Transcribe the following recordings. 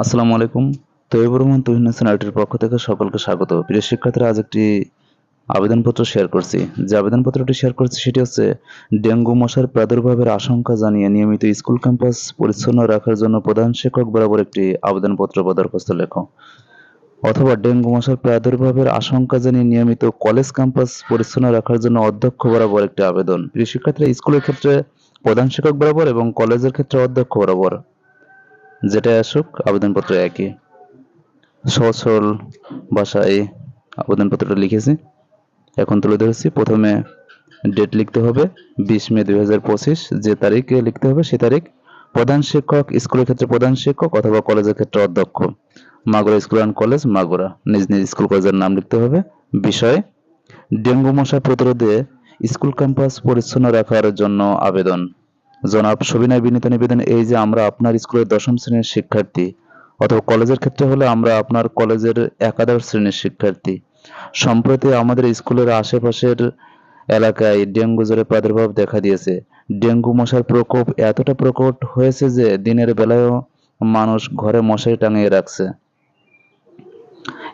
আসসালামু আলাইকুম। তৈবুর রহমান তুহিন হাসান আইটির পক্ষ থেকে সকলকে স্বাগত। প্রিয় শিক্ষার্থীরা, আজ একটি আবেদনপত্র শেয়ার করছি। যে আবেদনপত্রটি শেয়ার করছি, সেটি হচ্ছে ডেঙ্গু মশার প্রাদুর্ভাবের আশঙ্কা জানিয়ে নিয়মিত স্কুল ক্যাম্পাস পরিচ্ছন্ন রাখার জন্য প্রধান শিক্ষক বরাবর একটি আবেদনপত্র বা দরখাস্ত লেখো। অথবা ডেঙ্গু মশার প্রাদুর্ভাবের আশঙ্কা জানিয়ে নিয়মিত কলেজ ক্যাম্পাস পরিচ্ছন্ন রাখার জন্য অধ্যক্ষ বরাবর একটি আবেদন। প্রিয় শিক্ষার্থীরা, স্কুলের ক্ষেত্রে প্রধান শিক্ষক বরাবর এবং কলেজের ক্ষেত্রে অধ্যক্ষ বরাবর যেটা আসুক, আবেদনপত্র একই। সহজ সরল ভাষায় আবেদনপত্রটা লিখেছি। এখন তুলে ধরেছি, প্রথমে ডেট লিখতে হবে, বিশ মে দুই হাজার পঁচিশ, যে তারিখে লিখতে হবে সে তারিখ। প্রধান শিক্ষক, স্কুলের ক্ষেত্রে প্রধান শিক্ষক অথবা কলেজের ক্ষেত্রে অধ্যক্ষ। Magura school and college, Magura. নিজ নিজ স্কুল, কলেজের নাম লিখতে হবে। বিষয়, ডেঙ্গু মশা প্রতিরোধে স্কুল ক্যাম্পাস পরিচ্ছন্ন রাখার জন্য আবেদন। জনাব সবিনয় বিনীত নিবেদন এই যে আমরা আপনার স্কুলের দশম শ্রেণির শিক্ষার্থী, অথবা কলেজের ক্ষেত্রে হলে আমরা আপনার কলেজের একাদশ শ্রেণির শিক্ষার্থী। সম্প্রতি আমাদের স্কুলের আশেপাশের এলাকায় ডেঙ্গু জ্বরের প্রাদুর্ভাব দেখা দিয়েছে। ডেঙ্গু মশার প্রকোপ এতটা প্রকট হয়েছে যে দিনের বেলায়ও মানুষ ঘরে মশারি টাঙিয়ে রাখছে।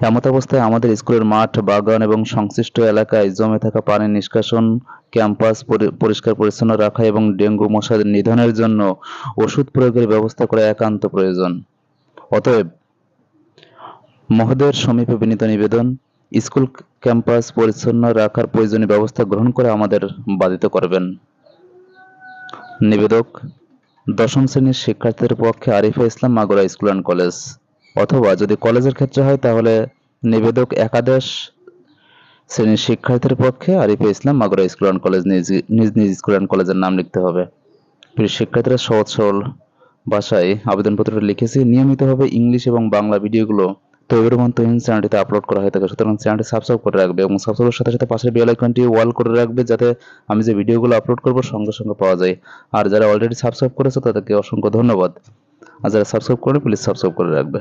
এমত অবস্থায় আমাদের স্কুলের মাঠ, বাগান এবং সংশ্লিষ্ট এলাকায় জমে থাকা পানি নিষ্কাশন, ক্যাম্পাস পরি- পরিষ্কার পরিচ্ছন্ন রাখা এবং ডেঙ্গু মশার নিধনের জন্য ওষুধ প্রয়োগের ব্যবস্থা করা একান্ত প্রয়োজন। অতএব, মহোদয়ের সমীপে বিনীত নিবেদন, স্কুল ক্যাম্পাস পরিচ্ছন্ন রাখার প্রয়োজনীয় ব্যবস্থা গ্রহণ করে আমাদের বাধিত করবেন। নিবেদক, দশম শ্রেণির শিক্ষার্থীদের পক্ষে Arifa Islam Magura school and college. অথবা যদি কলেজের ক্ষেত্রে হয়, তাহলে নিবেদক একাদশ শ্রেণির শিক্ষার্থীর পক্ষে Arifa Islam Magura school and college নিজ নিজ নিজ স্কুল অ্যান্ড কলেজের নাম লিখতে হবে। প্রিয় শিক্ষার্থীরা, সহজ, সরল ভাষায় আবেদনপত্রটা লিখেছি। নিয়মিতভাবে ইংলিশ এবং বাংলা ভিডিওগুলো তৈরি রহমান তহিন চ্যানেলটিতে আপলোড করা হয়ে থাকে। সুতরাং চ্যানেলটি সাবস্ক্রাইব করে রাখবে এবং সাবস্ক্রাইবের সাথে সাথে পাশের বেল আইকনটি ওয়াল করে রাখবে যাতে আমি যে ভিডিওগুলো আপলোড করব, সঙ্গে সঙ্গে পাওয়া যায়। আর যারা অলরেডি সাবস্ক্রাইব করেছে, তাদেরকে অসংখ্য ধন্যবাদ। আর যারা সাবস্ক্রাইব করে প্লিজ সাবস্ক্রাইব করে রাখবে।